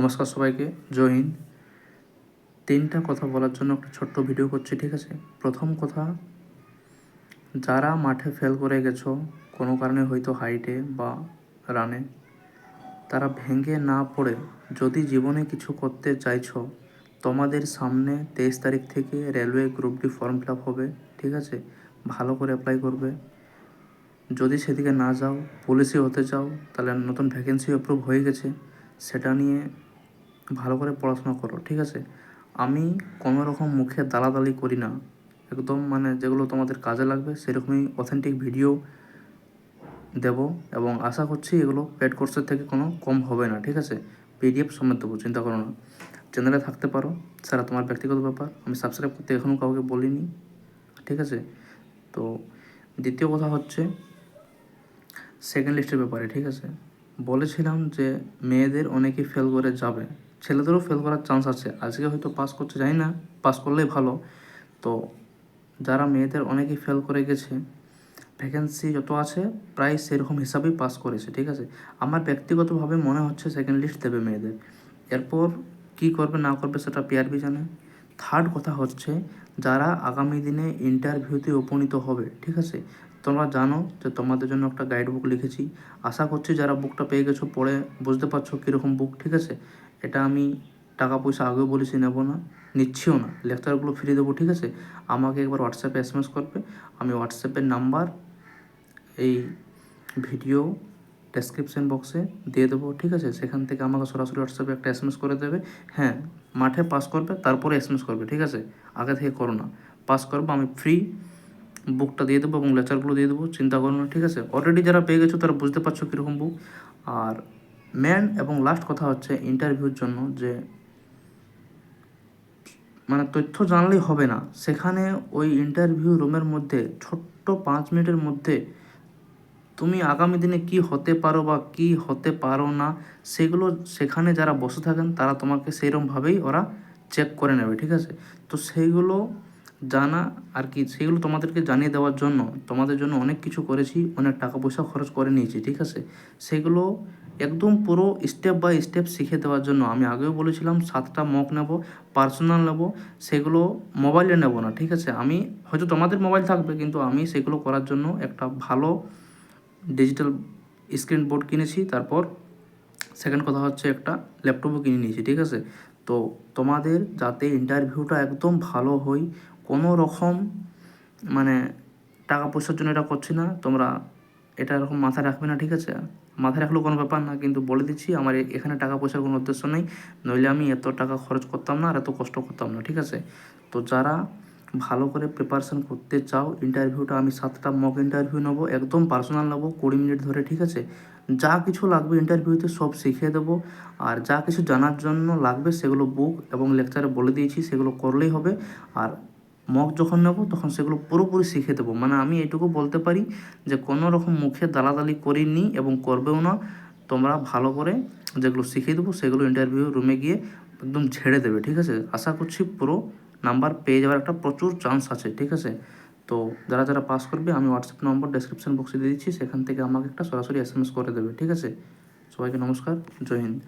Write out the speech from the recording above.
নমস্কার সবাইকে, জয় তিনটা কথা বলার জন্য একটা ছোট্ট ভিডিও করছি, ঠিক আছে? প্রথম কথা, যারা মাঠে ফেল করে গেছো, কোনো কারণে হয়তো হাইটে বা রানে তারা ভেঙে না পড়ে যদি জীবনে কিছু করতে চাইছো, তোমাদের সামনে তেইশ তারিখ থেকে railway group D form fill হবে, ঠিক আছে? ভালো করে অ্যাপ্লাই করবে। যদি সেদিকে না যাও পুলিশে হতে চাও, তাহলে নতুন ভ্যাকেন্সি অ্যাপ্রুভ হয়ে গেছে। সেটা নিয়ে ভালো করে পড়াশোনা করো, ঠিক আছে? আমি কোনো রকম মুখে দালাদালি করি না। একদম মানে যেগুলো তোমাদের কাজে লাগবে, সেরকমই অথেন্টিক ভিডিও দেব এবং আশা করছি এগুলো পেড কোর্সের থেকে কোনো কম হবে না, ঠিক আছে? পিডিএফ সমেত দেবো, চিন্তা করো না। চ্যানেলে থাকতে পারো, সেটা তোমার ব্যক্তিগত ব্যাপার। আমি সাবস্ক্রাইব করতে এখনও কাউকে বলিনি, ঠিক আছে? তো দ্বিতীয় কথা হচ্ছে সেকেন্ড লিস্টের ব্যাপারে, ঠিক আছে? বলেছিলাম যে মেয়েদের অনেকেই ফেল করে যাবে। ছেলেদেরও ফেল করার চান্স আছে। আজকে হয়তো পাস করতে যাই না পাস করলেই ভালো। তো যারা মেয়েদের অনেকেই ফেল করে গেছে ভ্যাকেন্সি যত আছে, প্রায় সেরকম হিসাবেই পাস করেছে, ঠিক আছে? আমার ব্যক্তিগতভাবে মনে হচ্ছে সেকেন্ড লিস্ট দেবে মেয়েদের। এরপর কি করবে, না করবে সেটা পিআরবি জানে। থার্ড কথা হচ্ছে, যারা আগামী দিনে ইন্টারভিউতে উপনীত হবে, ঠিক আছে? তোমরা জানো যে তোমাদের জন্য একটা গাইড বুক লিখেছি। আশা করছি যারা বুকটা পেয়ে গেছো, পড়ে বুঝতে পারছ কীরকম বুক ঠিক আছে? এটা আমি টাকা পয়সা আগেও বলেছি, নেব না, নিচ্ছিও না। লেকচারগুলো ফ্রি দেবো, ঠিক আছে? আমাকে একবার হোয়াটসঅ্যাপে এস এম এস করবে, আমি হোয়াটসঅ্যাপের নাম্বার এই ভিডিও ডেসক্রিপশন বক্সে দিয়ে দেবো, ঠিক আছে? সেখান থেকে আমাকে সরাসরি হোয়াটসঅ্যাপে একটা এস এম এস করে দেবে। হ্যাঁ মাঠে পাস করবে, তারপরে এস এম এস করবে, ঠিক আছে? আগে থেকে করো না। পাস করব, আমি ফ্রি বুকটা দিয়ে দেবো এবং লেচারগুলো দিয়ে দেবো, চিন্তা করো না, ঠিক আছে? অলরেডি যারা পেয়ে গেছো, তারা বুঝতে পারছ কীরকম বুক আর মেন এবং লাস্ট কথা হচ্ছে ইন্টারভিউর জন্য যে মানে তথ্য জানলেই হবে না। সেখানে ওই ইন্টারভিউ রুমের মধ্যে ছোট্ট পাঁচ মিনিটের মধ্যে তুমি আগামী দিনে কি হতে পারো বা কি হতে পারো না, সেগুলো সেখানে যারা বসে থাকেন, তারা তোমাকে সেইরকমভাবেই ওরা চেক করে নেবে, ঠিক আছে? তো সেইগুলো জানা আর কি সেগুলো তোমাদেরকে জানিয়ে দেওয়ার জন্য, তোমাদের জন্য অনেক কিছু করেছি, অনেক টাকা পয়সা খরচ করে নিয়েছি, ঠিক আছে? সেগুলো একদম পুরো স্টেপ বাই স্টেপ শিখে দেওয়ার জন্য। আমি আগেও বলেছিলাম, সাতটা মক নেব পার্সোনাল নেব, সেগুলো মোবাইলে নেব না, ঠিক আছে? আমি, হয়তো তোমাদের মোবাইল থাকবে, কিন্তু আমি সেগুলো করার জন্য একটা ভালো ডিজিটাল স্ক্রিন বোর্ড কিনেছি, তারপর সেকেন্ড কথা হচ্ছে একটা ল্যাপটপও কিনে নিয়েছি, ঠিক আছে? তো তোমাদের যাতে ইন্টারভিউটা একদম ভালো হয় কোনো রকম মানে টাকা পয়সার জন্য এটা করছি না, তোমরা এটা এরকম মাথায় রাখবে না, ঠিক আছে? মাথায় রাখলেও কোনো ব্যাপার না, কিন্তু বলে দিচ্ছি, আমার এখানে টাকা পয়সার কোনো উদ্দেশ্য নেই। নইলে আমি এত টাকা খরচ করতাম না আর এত কষ্ট করতাম না, ঠিক আছে? তো যারা ভালো করে প্রিপারেশন করতে চাও ইন্টারভিউটা আমি সাতটা মক ইন্টারভিউ নেব, একদম পার্সোনাল নেব, কুড়ি মিনিট ধরে, ঠিক আছে? যা কিছু লাগবে ইন্টারভিউতে সব শিখিয়ে দেবো, আর যা কিছু জানার জন্য লাগবে সেগুলো বুক এবং লেকচারে বলে দিয়েছি, সেগুলো করলেই হবে। আর মক যখন নেব, তখন সেগুলো পুরোপুরি শিখে দেবো। মানে আমি এটুকু বলতে পারি যে কোনো রকম মুখে দালাদালি করিনি এবং করবেও না। তোমরা ভালো করে যেগুলো শিখিয়ে দেবো, সেগুলো ইন্টারভিউ রুমে গিয়ে একদম ঝেড়ে দেবে, ঠিক আছে? আশা করছি পুরো নাম্বার পেয়ে যাওয়ার একটা প্রচুর চান্স আছে, ঠিক আছে? তো যারা যারা পাস করবে, আমি হোয়াটসঅ্যাপ নম্বর ডেসক্রিপশন বক্সে দিয়ে দিচ্ছি, সেখান থেকে আমাকে একটা সরাসরি এস করে দেবে, ঠিক আছে? সবাইকে নমস্কার, জয় হিন্দ।